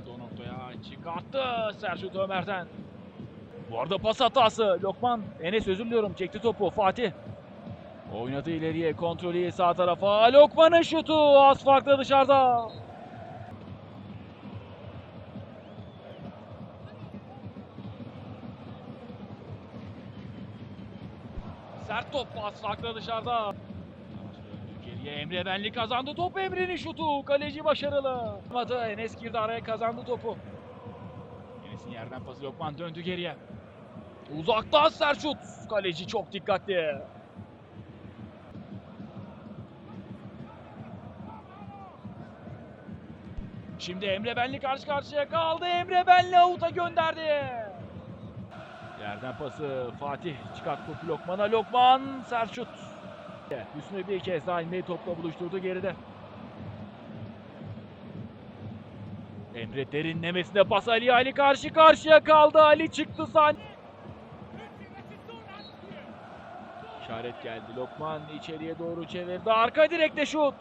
geldi o noktaya. Çıkarttı Selçuk Ömer'den. Bu arada pas hatası. Lokman Enes özür diliyorum. Çekti topu Fatih. Oynadı ileriye kontrolü sağ tarafa. Lokman'ın şutu az farklı dışarıda. Sert top pas farklı dışarıda. Geriye Emre Benli kazandı topu Emre'nin şutu. Kaleci başarılı. Olmadı. Enes girdi araya kazandı topu. Enes'in yerden pası Lokman döndü geriye. Uzaktan sert şut. Kaleci çok dikkatli. Şimdi Emre Benli karşı karşıya kaldı. Emre Benli avuta gönderdi. Yerden pası Fatih çıkarttı Lokman'a. Lokman sert şut. Hüsnü bir kez daha inmeyi topla buluşturdu geride. Emre derinlemesine pas Ali Ali karşı karşıya kaldı. Ali çıktı sahne. İşaret geldi. Lokman içeriye doğru çevirdi. Arka direkte şut.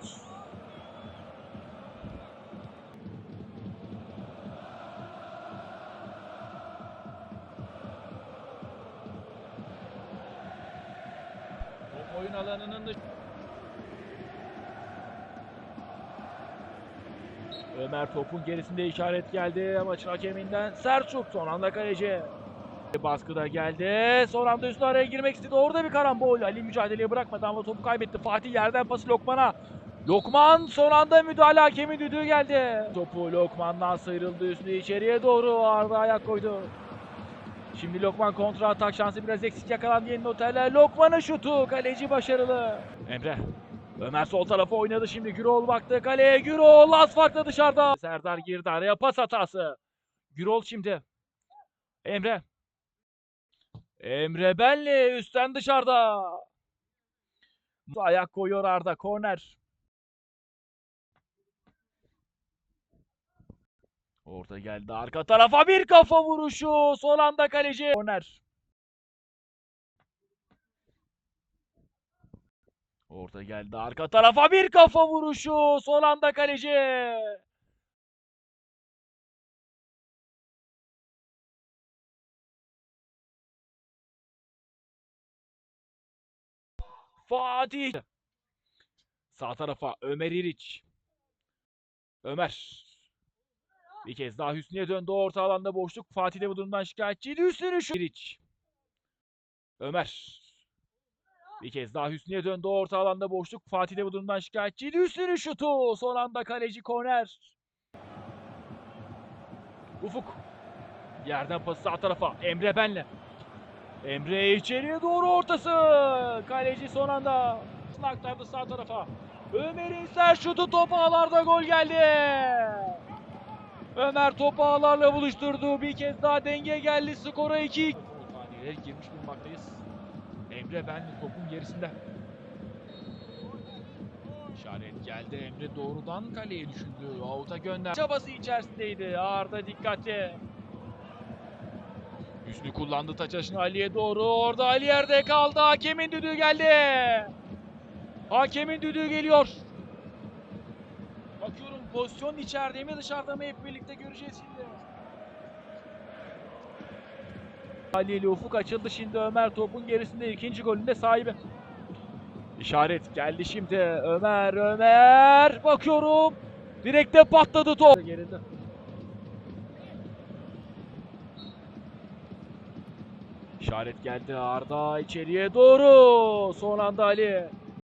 Oyun alanının dış- Ömer topun gerisinde işaret geldi. Maçın hakeminden şut. Son anda kaleci. Baskıda geldi. Son anda üstüne araya girmek istedi. Orada bir karambol. Ali mücadeleyi bırakmadı ama topu kaybetti. Fatih yerden pası Lokman'a. Lokman son anda müdahale hakemi düdüğü geldi. Topu Lokman'dan sıyrıldı üstüne içeriye doğru. Arda ayak koydu. Şimdi Lokman kontra atak şansı biraz eksik yakalandı yeni noterler. Lokman'ın şutu. Kaleci başarılı. Emre. Ömer sol tarafa oynadı şimdi. Gürol baktı kaleye. Gürol az farkla dışarıda. Serdar girdi araya pas hatası. Gürol şimdi. Emre. Emre Benli üstten dışarıda. Ayak koyuyor Arda. Korner. Orta geldi arka tarafa bir kafa vuruşu. Son anda kaleci. Korner. Orta geldi arka tarafa bir kafa vuruşu. Son anda kaleci. Fatih. Sağ tarafa Ömer İriç. Ömer. Bir kez daha Hüsnü'ye döndü. Orta alanda boşluk. Fatih de bu durumdan şikayetçiydi. Hüsnü'nün şu İriç. Ömer. Bir kez daha Hüsnü'ye döndü. Orta alanda boşluk. Fatih de bu durumdan şikayetçiydi. Hüsnü'nün şutu. Son anda kaleci korner. Ufuk. Yerden pası sağ tarafa. Emre Benle. Emre içeriye doğru ortası. Kaleci son anda. Aktardı sağ tarafa. Ömer'in sert şutu top ağlarda gol geldi. Ömer topu ağlarla buluşturdu. Bir kez daha denge geldi. Skora 2. Saniyeler girmiş bulunmaktayız. Emre Benli topun gerisinde. İşaret geldi. Emre doğrudan kaleye düşündü. Avuta gönder. Çabası içerisindeydi. Arda dikkatli. Hüsnü kullandı taç açını Ali'ye doğru. Orada Ali yerde kaldı. Hakemin düdüğü geldi. Hakemin düdüğü geliyor. Pozisyon içeride mi dışarıda mı hep birlikte göreceğiz şimdi. Ali ile Ufuk açıldı şimdi Ömer topun gerisinde ikinci golünde sahibi. İşaret geldi şimdi Ömer Ömer bakıyorum direkte patladı top. Geride. İşaret geldi Arda içeriye doğru son anda Ali.